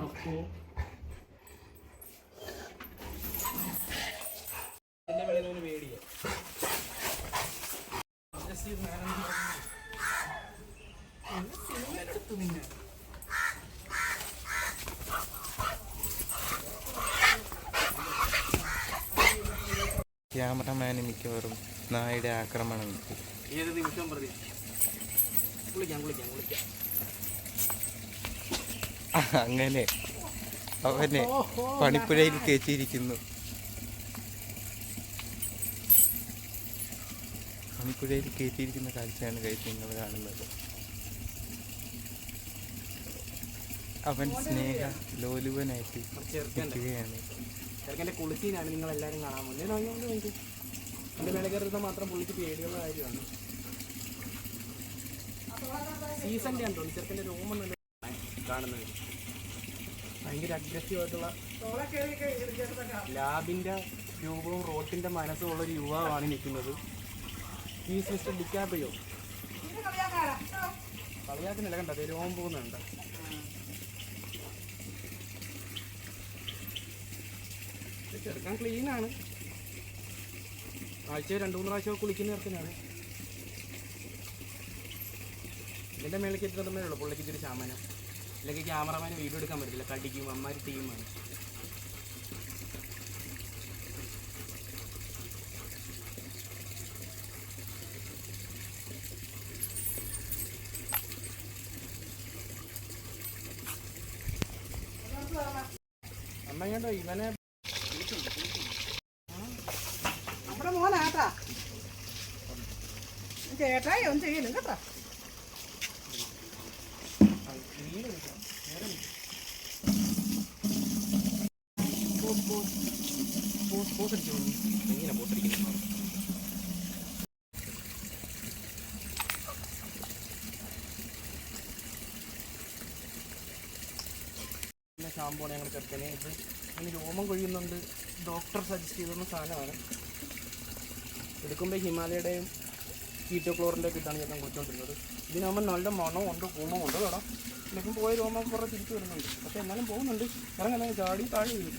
അപ്പോ. വെളിയിൽ പേടിയാ. നിന്നെ? ക്യാമറമാന് മിക്കവാറും നായയുടെ ആക്രമണം. കിട്ടി ഏത് നിമിഷം പ്രതി? കുളിക്കാം കുളിക്കാം കുളിക്കാം അങ്ങനെ അവനെ പണിപ്പുരയിൽ കയറ്റിയിരിക്കുന്നു. പണിപ്പുരയിൽ കയറ്റിയിരിക്കുന്ന കാഴ്ചയാണ് കഴിച്ച് നിങ്ങൾ കാണുന്നത്. അവൻ സ്നേഹ ലോലുവനായിട്ട് നിൽക്കുകയാണ്. കുളിച്ചീനാണ് നിങ്ങൾ എല്ലാവരും കാണാൻ പോകുന്നത്. എന്റെ മേലെ കയറുന്നത് മാത്രം പുള്ളിക്ക് പേടിയുള്ള കാര്യമാണ്. സീസന്റെ തോന്നി ചെറുക്കന്റെ രോമം നല്ല കാണുന്നത്. ഭയങ്കര അഗ്രസീവ് ആയിട്ടുള്ള ലാബിന്റെ രൂപവും റോട്ടിന്റെ മനസ്സും ഉള്ള ഒരു യുവാവാണ് നിൽക്കുന്നത്. ഈസ് മിസ്റ്റർ ഡിക്കാപ്പിയോ കളിയാക്കുന്നില്ല അതേ രോമം പോകുന്നുണ്ട്. ചെറുക്കാൻ ക്ലീനാണ് ആഴ്ച രണ്ട് മൂന്ന് പ്രാവശ്യം കുളിക്കുന്ന ചെറുക്കനാണ് എന്റെ മേലേക്ക് എത്തുന്നതേ ഉള്ളൂ. പുള്ളിക്ക് ഇച്ചിരി ശമനം. അല്ലെങ്കിൽ ക്യാമറമാന് വീഡിയോ എടുക്കാൻ പറ്റില്ല കടിക്കും. അമ്മാര് ടീമാണ് അമ്മ കണ്ടോ ഇവനെ നമ്മുടെ മോനാട്ടാ ചേട്ടായി ഒന്നും ചെയ്യലും കേട്ടോ. ഷാമ്പൂണ് ഞങ്ങൾ ചെറുക്കനെ ഇത് ഇതിന് രോമം കൊഴിയുന്നുണ്ട്. ഡോക്ടർ സജസ്റ്റ് ചെയ്തുന്ന സാധനമാണ്. എടുക്കുമ്പോൾ ഹിമാലയയുടെയും കീറ്റോക്ലോറിന്റെ ഒക്കെ ഇട്ടാണ് ചേട്ടൻ കുടിച്ചോണ്ടിരുന്നത് ഇതിനാകുമ്പോൾ നല്ല മണവും മണമുണ്ട് ഗുണമുണ്ട് കേടാ ഇതിലേക്കും പോയ രോമം കുറേ തിരിച്ചു വരുന്നുണ്ട്. പക്ഷെ എന്നാലും പോകുന്നുണ്ട്. ഇറങ്ങുന്ന ചാടി താഴെ വീഴും.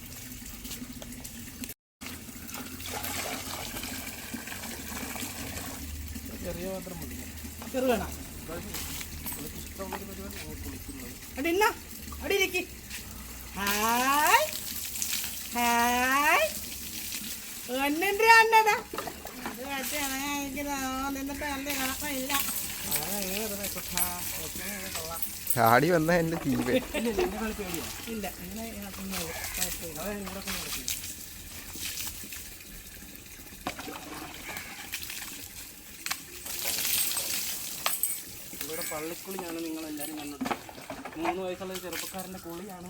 ചെറിയ മാത്രം മതി. അവിടെ ഇരിക്ക്. ഹായ്. ഹായ്. അന്നന്റെ അന്നതാ? ചാടി വന്ന എന്റെ ജീവൻ ഇല്ല ഇവിടെ പള്ളിക്കുളിയാണ് നിങ്ങൾ എല്ലാരും കണ്ടത്. മൂന്ന് വയസ്സുള്ള ചെറുപ്പക്കാരന്റെ ചെറുപ്പക്കാരന്റെ കുളിയാണ്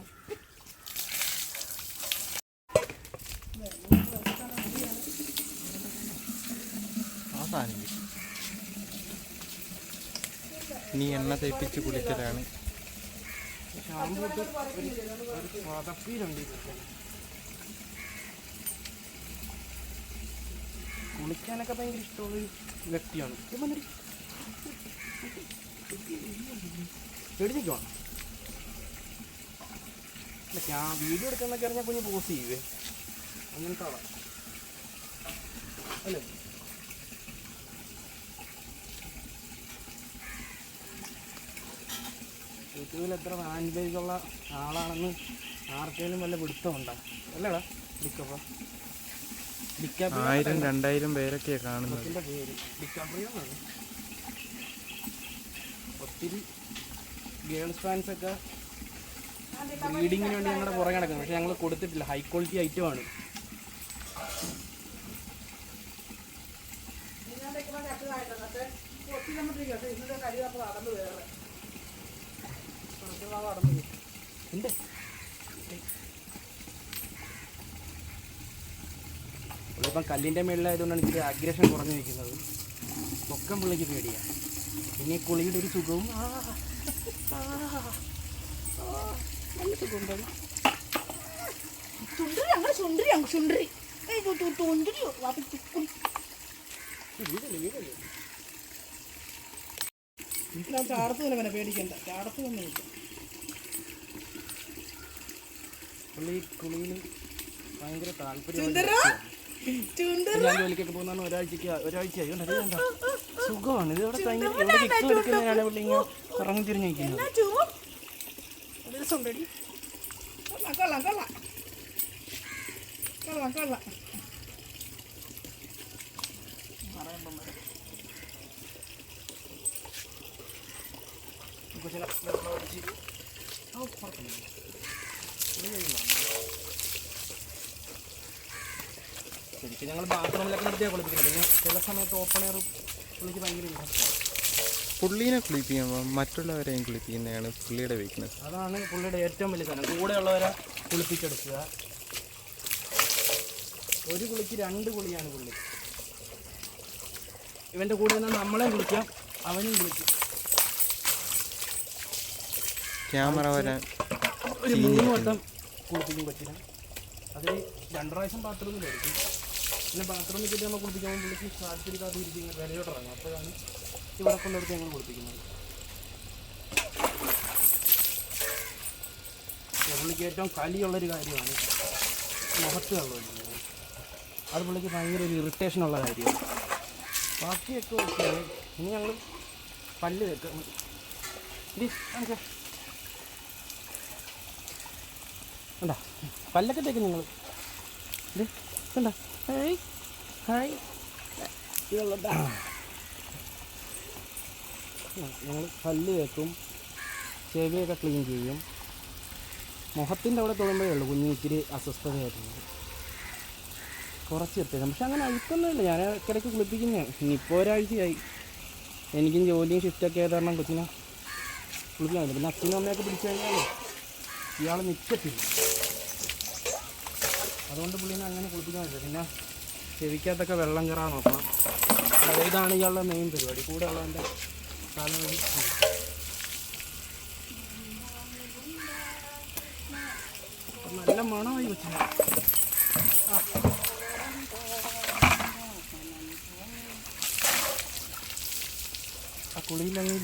ആ സാധനം കിട്ടി. ഇനി എണ്ണ തേപ്പിച്ച് കുളിക്കലാണ്. കുളിക്കാനൊക്കെ ഭയങ്കര ഇഷ്ടമുള്ള വ്യക്തിയാണ്. എഴുതിക്കോ ഞാൻ വീഡിയോ എടുക്കാന്നൊക്കെ അറിഞ്ഞാൽ കുഞ്ഞ് പോസ് ചെയ്യുവേ അങ്ങനത്തെ ആളാണ് അല്ലേ? യൂട്യൂബിൽ എത്ര ഫാൻപേജ് ഉള്ള ആളാണെന്ന് ആർക്കെങ്കിലും വല്ല പിടുത്തമുണ്ടോ അല്ലേടാ ഡിക്കപ്പോ. ആയിരം രണ്ടായിരം പേരൊക്കെ കാണുന്നത്. ഒത്തിരി ഗേൾസ് ഫാൻസ് ഒക്കെ റീഡിങ്ങിന് വേണ്ടി ഞങ്ങളുടെ പുറകെ നടക്കുന്നത് പക്ഷെ ഞങ്ങൾ കൊടുത്തിട്ടില്ല. ഹൈ ക്വാളിറ്റി ഐറ്റം ആണ് ഉണ്ട് പുള്ളിപ്പം കല്ലിന്റെ മേളിലായതുകൊണ്ടാണ് ഇച്ചിരി അഗ്രഷൻ കുറഞ്ഞു നിൽക്കുന്നത്. പൊക്കം പുള്ളിക്ക് പേടിയാണ് പിന്നെ കുളിയുടെ ഒരു സുഖവും നല്ല സുഖമുണ്ടായി അങ്ങനെ അങ്ങ് വാപ്പി ചാടത്ത് തന്നെ പേടിക്കണ്ട. ചാടത്ത് തന്നെ പുള്ളി കുളിയിൽ ഭയങ്കര താല്പര്യം ഞാൻ ജോലിക്കൊക്കെ പോകുന്നതാണ് ഒരാഴ്ചക്ക് ഒരാഴ്ചയായി. കണ്ടോ, ഇത് സുഖമാണ്. ഇത് ഇവിടെ ഭയങ്കര ഇവിടെ കിക്ക് എടുക്കുന്നതിനാണ് പുള്ളി ഇങ്ങനെ കറങ്ങി തിരിഞ്ഞിരിക്കുന്നത്. കൊള്ളാം കൊള്ളാം കൊള്ളാം. കൊള്ളാം കൊച്ചിനെ വെള്ളം ഒഴിച്ച് കഴിയുന്നതാണ്. ശരിക്കും ഞങ്ങൾ ബാത്റൂമിലൊക്കെ നിർത്തിയാണ് കുളിപ്പിക്കുന്നത്. പിന്നെ ചില സമയത്ത് ഓപ്പൺ എയർ പുള്ളിക്ക് ഭയങ്കര ഇൻട്രസ്റ്റാണ് പുള്ളീനെ കുളിപ്പിക്കുമ്പോൾ മറ്റുള്ളവരെയും കുളിപ്പിക്കുന്നതാണ് പുള്ളിയുടെ വീക്ക്നെസ് അതാണ് പുള്ളിയുടെ ഏറ്റവും വലിയ സാധനം. കൂടെയുള്ളവരെ കുളിപ്പിച്ചെടുക്കുക. ഒരു കുളിക്ക് രണ്ട് കുളിയാണ് പുള്ളി. ഇവന്റെ കൂടെ നിന്ന് നമ്മളെ കുളിക്കാം അവനും കുളിക്കും. ക്യാമറ വരാൻ ഒരു മൂന്ന് വട്ടം കുളിപ്പിക്കാൻ പറ്റില്ല. അതിൽ രണ്ട് പ്രാവശ്യം ബാത്റൂമിലായിരിക്കും പിന്നെ ബാത്റൂമിൽ കിട്ടി നമ്മൾ കുളിപ്പിക്കുമ്പോൾ പുള്ളിക്ക് താല്പര്യക്കാതെ ഇരിക്കും വിലയോട്ട് ഇറങ്ങും. അപ്പോഴാണ് ഇവിടെ കൊണ്ടെടുത്ത് ഞങ്ങൾ കുളിപ്പിക്കുന്നത്. പുള്ളിക്ക് ഏറ്റവും കലിയുള്ളൊരു കാര്യമാണ് മുഖത്ത് വെള്ളം ഒഴിക്കുന്നത് അത് പുള്ളിക്ക് ഭയങ്കര ഒരു ഇറിറ്റേഷൻ ഉള്ള കാര്യമാണ്. ബാക്കിയൊക്കെ ഓക്കെയാണ് ഇനി ഞങ്ങൾ പല്ല് വെക്കാം ഇരി കാണിച്ചേ കണ്ടാ? പല്ലൊക്കെ തേക്കും നിങ്ങൾ ഇത് ഹായ്. ഹായ്. ഞങ്ങൾ പല്ല് തേക്കും ചെവിയൊക്കെ ക്ലീൻ ചെയ്യും. മുഖത്തിന്റെ അവിടെ തൊടുമ്പോഴേ ഉള്ളൂ കുഞ്ഞ് ഇച്ചിരി അസ്വസ്ഥതയായിട്ടുണ്ട് കുറച്ച് എത്തിയത് പക്ഷെ അങ്ങനെ അഴുക്കൊന്നുമില്ല. ഞാൻ ഇടയ്ക്കിടയ്ക്ക് കുളിപ്പിക്കുന്നതാണ് ഇനിയിപ്പോൾ ഒരാഴ്ചയായി. എനിക്കും ജോലിയും ഷിഫ്റ്റൊക്കെ ആയത് കാരണം കൊച്ചിനെ കുളിപ്പിക്കാൻ പറ്റില്ല. പിന്നെ അച്ഛനും അമ്മയൊക്കെ പിടിച്ചു കഴിഞ്ഞാൽ ഇയാൾ നിൽക്കത്തില്ല അതുകൊണ്ട് പുള്ളിനെ അങ്ങനെ കുളിപ്പിക്കാൻ പറ്റില്ല. പിന്നെ ചെവിക്കകത്തൊക്കെ വെള്ളം കയറാൻ നോക്കണം. അതായത് ഇതാണ് ഇയാളുടെ മെയിൻ പരിപാടി. കൂടെ ഉള്ള വഴി നല്ല മണമായി വെച്ച ആ.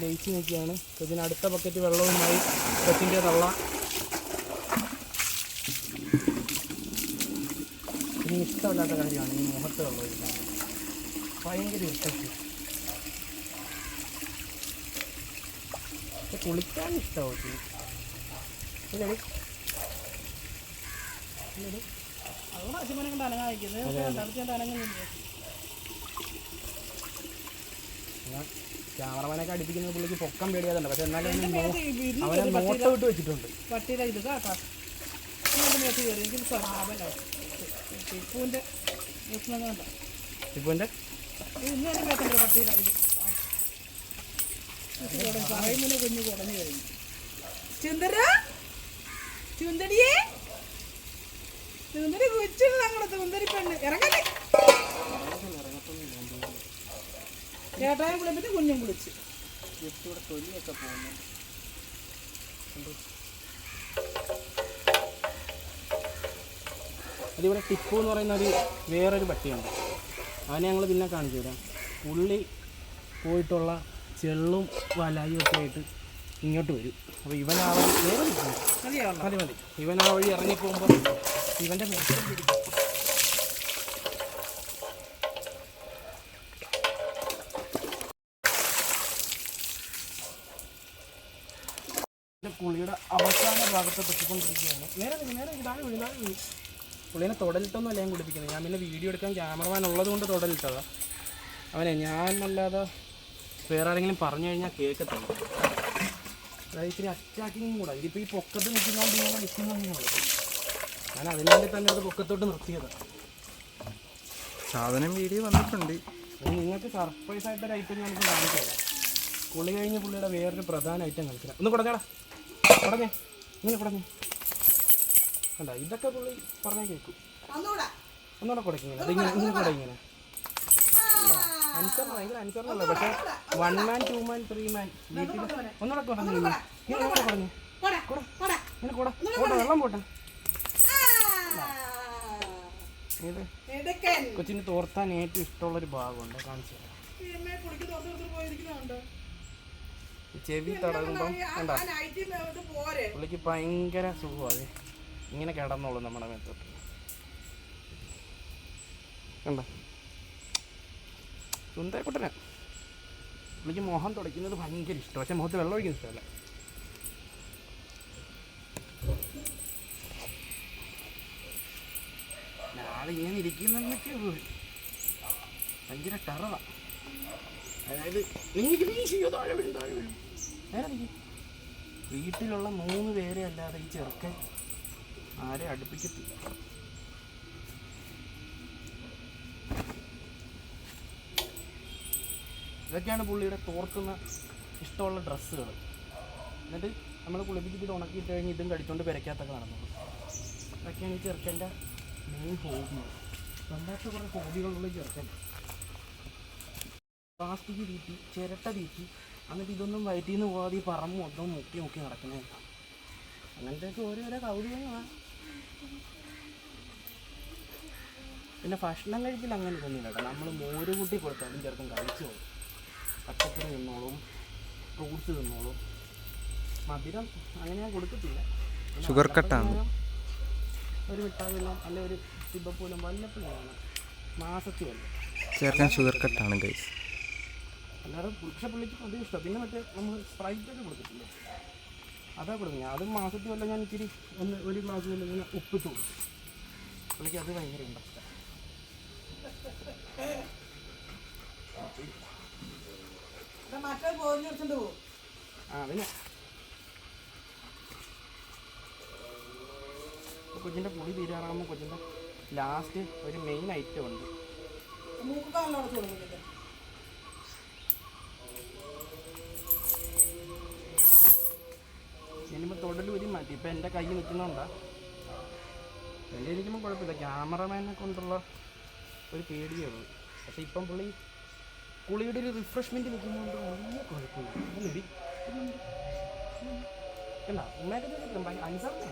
ലയിച്ച് നിൽക്കുകയാണ്. ഇതിനടുത്ത ബക്കറ്റ് വെള്ളവുമായി കൊച്ചിന്റെ തള്ള. ഇതിന് ഇഷ്ടമില്ലാത്ത കാര്യമാണ് ഈ മുഖത്ത് വെള്ളമൊഴിക്കാൻ ഭയങ്കര ഇഷ്ടത്തിൽ കുളിക്കാൻ ഇഷ്ടമാവും അതുകൊണ്ട് അച്ഛനെ കൊണ്ട് അനങ്ങുന്നില്ല. ക്യാമറമാനൊക്കെ അടുപ്പിക്കുന്നത് പുള്ളിക്ക് പൊക്കം പേടിയാതുണ്ട് പക്ഷെ എന്നാലും അവന് നോട്ടം വിട്ട് വെച്ചിട്ടുണ്ട്. പട്ടിയുടെ ഇത് കേട്ടോ. എനിക്ക് ടിപ്പുവിന്റെ പ്രശ്നം കണ്ടോ ഇപ്പോൾ എന്റെ ഇത് ഇന്ന് തന്നെ മേത്തുണ്ട് പട്ടിയുടെ ഇത് പറയുമ്പോൾ കുഞ്ഞ് കുടഞ്ഞു കഴിഞ്ഞു. ചുന്തര? ചുന്തടിയേ? ചുന്തരി കൊച്ചിന് ഞങ്ങളുടെ ചുന്തരി പെണ്ണ് ഇറങ്ങല്ലേ? ചേട്ടായും കുളിപ്പിച്ച് കുഞ്ഞും കുളിച്ച് തൊലിയൊക്കെ പോകുന്നു. അതിവിടെ ടിപ്പു എന്ന് പറയുന്ന ഒരു വേറൊരു പട്ടിയുണ്ട്. അവനെ ഞങ്ങൾ പിന്നെ കാണിച്ചു തരാം. പുള്ളി പോയിട്ടുള്ള ചെള്ളും വലായും ഒക്കെ ആയിട്ട് ഇങ്ങോട്ട് വരും. അപ്പോൾ ഇവൻ ആ വഴി വേറെ മതി മതി. ഇവൻ ആ വഴി ഇറങ്ങിപ്പോകുമ്പോൾ ഇവന്റെ പിടിക്കും ഇതിന്റെ പുള്ളിയുടെ അവസാന ഭാഗത്ത് പറ്റിക്കൊണ്ടിരിക്കുകയാണ് നേരെ നേരെ ഇതാണ് താഴെ വീഴും താഴെ വീഴ്. പുള്ളീനെ തൊടലിട്ടൊന്നും അല്ല ഞാൻ കുളിപ്പിക്കുന്നത് ഞാൻ പിന്നെ വീഡിയോ എടുക്കാൻ ക്യാമറമാൻ ഉള്ളത് കൊണ്ട് തൊടലിട്ടതാ. അവനെ ഞാൻ അല്ലാതെ വേറെ ആരെങ്കിലും പറഞ്ഞു കഴിഞ്ഞാൽ കേൾക്കത്തില്ല അതായത് ഇത്തിരി അറ്റാക്കിങ്ങും കൂടെ. ഇതിപ്പോൾ ഈ പൊക്കത്ത് നിൽക്കുന്നതുകൊണ്ട് ഞാൻ നിൽക്കുന്നതേ ഉള്ളൂ ഞാൻ അതിനു വേണ്ടി തന്നെ അത് പൊക്കത്തോട്ട് നിർത്തിയതാണ് സാധനം വീഡിയോ വന്നിട്ടുണ്ട്. നിങ്ങൾക്ക് സർപ്രൈസ് ആയിട്ടൊരു ഐറ്റം ഞാൻ കാണിച്ചു കുളി പുള്ളി കഴിഞ്ഞ് പുള്ളിയുടെ വേറൊരു പ്രധാന ഐറ്റം കാണിച്ചു ഒന്ന് കുടഞ്ഞാടാ കുടഞ്ഞേ ഇങ്ങനെ കുടഞ്ഞേ കണ്ട? ഇതൊക്കെ പുള്ളി പറഞ്ഞാൽ കേൾക്കും. ഒന്നുകൂടെ. കുടയ്ക്കിങ്ങനെ അതിങ്ങനെ ഇങ്ങനെ. കൂടെ ഇങ്ങനെ ഭയങ്കര പക്ഷേ one man two man three man വീട്ടിൽ ഒന്നുകൂടെ ഇങ്ങനെ ഒന്നുകൂടെ ഇങ്ങനെ കൂടെ പോട്ടെ വെള്ളം പോട്ടെ. ഇത് എടുക്കൻ. കൊച്ചിന് തോർത്താൻ ഏറ്റവും ഇഷ്ടമുള്ളൊരു ഭാഗമുണ്ട്. കാണിച്ചു ചെവി തടകുമ്പം പുള്ളിക്ക് ഭയങ്കര സുഖമാണ് ഇങ്ങനെ കിടന്നോളും നമ്മുടെ മേത്തോട്ട് കണ്ട? സുന്ദരക്കുട്ടനെ. എനിക്ക് മോഹം തുടയ്ക്കുന്നത് ഭയങ്കര ഇഷ്ടം. പക്ഷെ മുഖത്ത് വെള്ളം ഒഴിക്കുന്ന ഇഷ്ടമല്ല. നാളെ ഇരിക്കുന്നൊക്കെ ഭയങ്കര ടറവ അതായത് വീട്ടിലുള്ള മൂന്ന് പേരെ അല്ലാതെ ഈ ചെറുക്കൻ ആരെ അടുപ്പിക്കത്തില്ല. ഇതൊക്കെയാണ് പുള്ളിയുടെ തോർക്കുന്ന ഇഷ്ടമുള്ള ഡ്രസ്സുകൾ. എന്നിട്ട് നമ്മൾ കുളിപ്പിച്ചിട്ട് ഉണക്കിയിട്ട് കഴിഞ്ഞ് ഇതും കടിച്ചുകൊണ്ട് പെരയ്ക്കാത്തൊക്കെ നടന്നത് ഇതൊക്കെയാണ് ഈ ചെറുക്കന്റെ മെയിൻ ഹോബി വല്ലാത്ത കുറേ ഹോബികളുള്ള ചെറുക്കൻ. പ്ലാസ്റ്റിക് തീറ്റി ചിരട്ട തീറ്റി എന്നിട്ട് ഇതൊന്നും വയറ്റിൽ നിന്ന് പോകാതെ ഈ പറമ്പ് മൊത്തം മുക്കി മുക്കി നടക്കുന്നതാണ് അങ്ങനത്തെ ഓരോരോ കൗതുകങ്ങളാണ് പിന്നെ ഭക്ഷണം കഴിക്കൽ അങ്ങനെ തന്നെ കേട്ടോ. നമ്മൾ മോര് കൂട്ടി കൊടുത്താലും ചെറുപ്പം കഴിച്ചോളും പച്ചക്കറി തിന്നോളും ഫ്രൂട്ട്സ് തിന്നോളും. മധുരം അങ്ങനെ ഞാൻ കൊടുക്കത്തില്ല. ഷുഗർ കട്ടാണ്. ഒരു മിഠായി വെള്ളം അല്ലെ ഒരു സിബപ്പൂലം വല്ലപ്പോഴാണ് മാസത്തിൽ ചേർക്കാൻ ഷുഗർ കട്ടാണ് ഗൈസ് അല്ലാതെ പക്ഷെ പുള്ളിക്ക് അത് ഇഷ്ടം. പിന്നെ മറ്റേ നമ്മൾ സ്പ്രൈറ്റ് ഒക്കെ കൊടുക്കത്തില്ലേ? അതാ കൊടുക്കുന്നത്. അത് മാസത്തിൽ വല്ല ഞാൻ ഇച്ചിരി ഒന്ന് ഒരു ഗ്ലാസ് വല്ല ഇങ്ങനെ ഉപ്പിട്ട് കൊടുക്കും. പുള്ളിക്ക് അത് ഭയങ്കര ഇൻട്രസ്റ്റാണ് ആ. അതിന്. കൊച്ചിന്റെ പൊടി തീരാറാകുമ്പോൾ കൊച്ചിന്റെ ലാസ്റ്റ് ഒരു മെയിൻ ഐറ്റം ഉണ്ട്. മാറ്റി ഇപ്പം എന്റെ കൈ നിൽക്കുന്നുണ്ടാ? എന്റെ ഇരിക്കുമ്പോൾ കുഴപ്പമില്ല. ക്യാമറമാനെ കൊണ്ടുള്ള ഒരു പേടിയേ ഉള്ളൂ. പക്ഷേ ഇപ്പം പുള്ളി പുള്ളിയുടെ ഒരു റിഫ്രഷ്മെന്റ് നിൽക്കുന്നതുകൊണ്ട് വലിയ കുഴപ്പമില്ല. അല്ല ഉമ്മയൊക്കെ ചോദിക്കും അനുസരണേ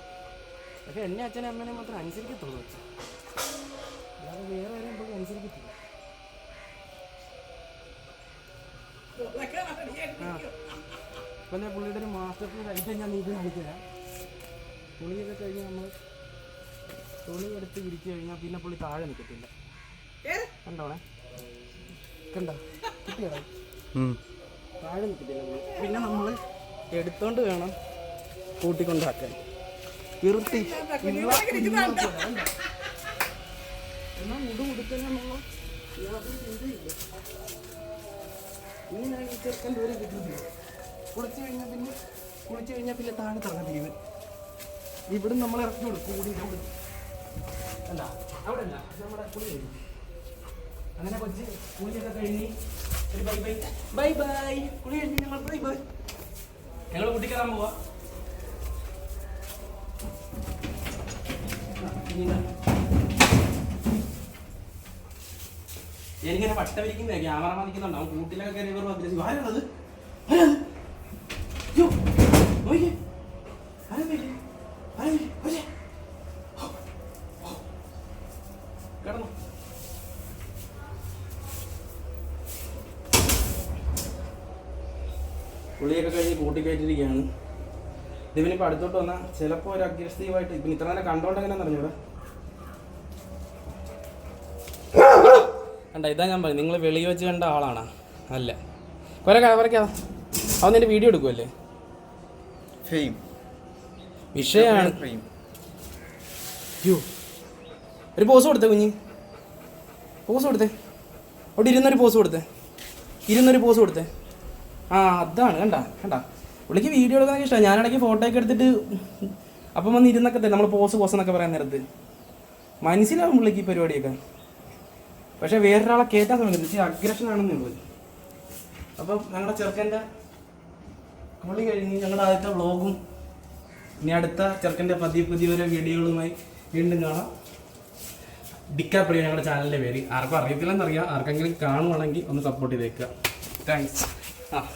പക്ഷേ എന്നെ അച്ഛനും അമ്മേനെ മാത്രം അനുസരിക്കത്തുള്ളൂ അച്ഛൻ. അല്ലാതെ വേറെ ആരെയും പുള്ളി അനുസരിക്കത്തില്ല. ഇപ്പം പുള്ളിയുടെ ഒരു മാസ്റ്റർ പ്ലീസ് ആയിട്ട് ഞാൻ നീക്കി കാണിച്ചുതരാം. തുണിയൊക്കെ കഴിഞ്ഞ് നമ്മൾ തുണി എടുത്ത് വിരിച്ചു കഴിഞ്ഞാൽ പിന്നെ പുള്ളി താഴെ നിൽക്കത്തില്ല. കണ്ടോണേ? കണ്ടോ? കിട്ടിയോ. താഴെ നിൽക്കത്തില്ല പുള്ളി. പിന്നെ നമ്മൾ എടുത്തോണ്ട് വേണം കൂട്ടിക്കൊണ്ടാക്കാൻ. ഇറുത്തി എന്നാൽ മുടി കൊടുക്കാനുള്ള യാതൊരു ചിന്തയില്ല ഇങ്ങനെ ഈ ചെറുക്കന്റെ ഒരു കിട്ടിയില്ല കുളിച്ചു കഴിഞ്ഞാൽ പിന്നെ കുളിച്ചു കഴിഞ്ഞാൽ പിന്നെ താഴെ തുടങ്ങാൻ തീരുവൻ ഇവിടെ നമ്മൾ ഇറക്കി കൊടുക്കും കൂടി അല്ല അവിടെ അല്ല. നമ്മുടെ കുളി കഴിഞ്ഞു. അങ്ങനെ കൊച്ചി കുളിയൊക്കെ കഴിഞ്ഞ് ഒരു ബൈ ബൈ ബൈ ബൈ കുളി കഴിഞ്ഞ് ഞങ്ങൾ ബൈ ബൈ ഞങ്ങൾ കൂട്ടിക്കറാൻ പോവാ. എനിക്കിങ്ങനെ വട്ട വിരിക്കുന്ന ക്യാമറ നിൽക്കുന്നുണ്ട്. അവൻ കൂട്ടിലൊക്കെ കയറി ഇവർ അഗ്രസീവ് ആരാണത്? ആരാത് യ്യോ, നോക്കിക്കേ. ആരാ വരിക? ആരാ വരിക? വരിക. ഹോ, ഹോ. കിടന്നോ പുള്ളിയൊക്കെ കഴിഞ്ഞ് കൂട്ടി കയറ്റിരിക്കുകയാണ് ഇതിവനിപ്പോൾ അടുത്തോട്ട് വന്നാൽ ചിലപ്പോ ഒരു അഗ്രസീവായിട്ട് ഇപ്പം ഇത്ര നേരം കണ്ടോണ്ട് എങ്ങനെ പറഞ്ഞൂടെ കണ്ട ഇതാ ഞാൻ പറയും നിങ്ങൾ വെളി വെച്ച് കണ്ട ആളാണ്. അല്ല. കുരക്കാ കവറക്കാ അവൻ നിന്റെ വീഡിയോ എടുക്കുമല്ലേ ഫെയിം വിഷയമാണ് ഫെയിം യോ ഒരു പോസ് കൊടുത്തേ കുഞ്ഞ്. പോസ് കൊടുത്തേ. അവിടെ ഇരുന്നൊരു പോസ് കൊടുത്തേ. ഇരുന്നൊരു പോസ് കൊടുത്തേ. ആ അതാണ്. കണ്ട കണ്ട. പുള്ളിക്ക് വീഡിയോ എടുക്കാൻ ഇഷ്ടമാണ്. ഞാനിടയ്ക്ക് ഫോട്ടോ ഒക്കെ എടുത്തിട്ട് അപ്പം വന്ന് ഇരുന്നൊക്കെ തന്നെ നമ്മൾ പോസ് പോസ് എന്നൊക്കെ പറയാൻ നേരത്ത്. മനസ്സിലാവും പുള്ളിക്ക് ഈ പരിപാടിയൊക്കെ. പക്ഷേ വേറൊരാളെ കയറ്റാൻ തുടങ്ങി ഇച്ചിരി അഗ്രഷൻ ആണെന്നേ ഉള്ളത് അപ്പം ഞങ്ങളുടെ ചെറുക്കന്റെ പുള്ളി കഴിഞ്ഞ് ഞങ്ങളുടെ ആദ്യത്തെ വ്ളോഗും ഇനി അടുത്ത ചെറുക്കന്റെ പതിയെ പുതിയ ഓരോ വീഡിയോകളുമായി വീണ്ടും കാണാം. ഡിക്കാപ്രിയ ഞങ്ങളുടെ ചാനലിന്റെ പേര്. ആർക്കും അറിയത്തില്ലെന്നറിയാം. ആർക്കെങ്കിലും കാണുവാണെങ്കിൽ ഒന്ന് സപ്പോർട്ട് ചെയ്തേക്കുക. താങ്ക്സ് ആ.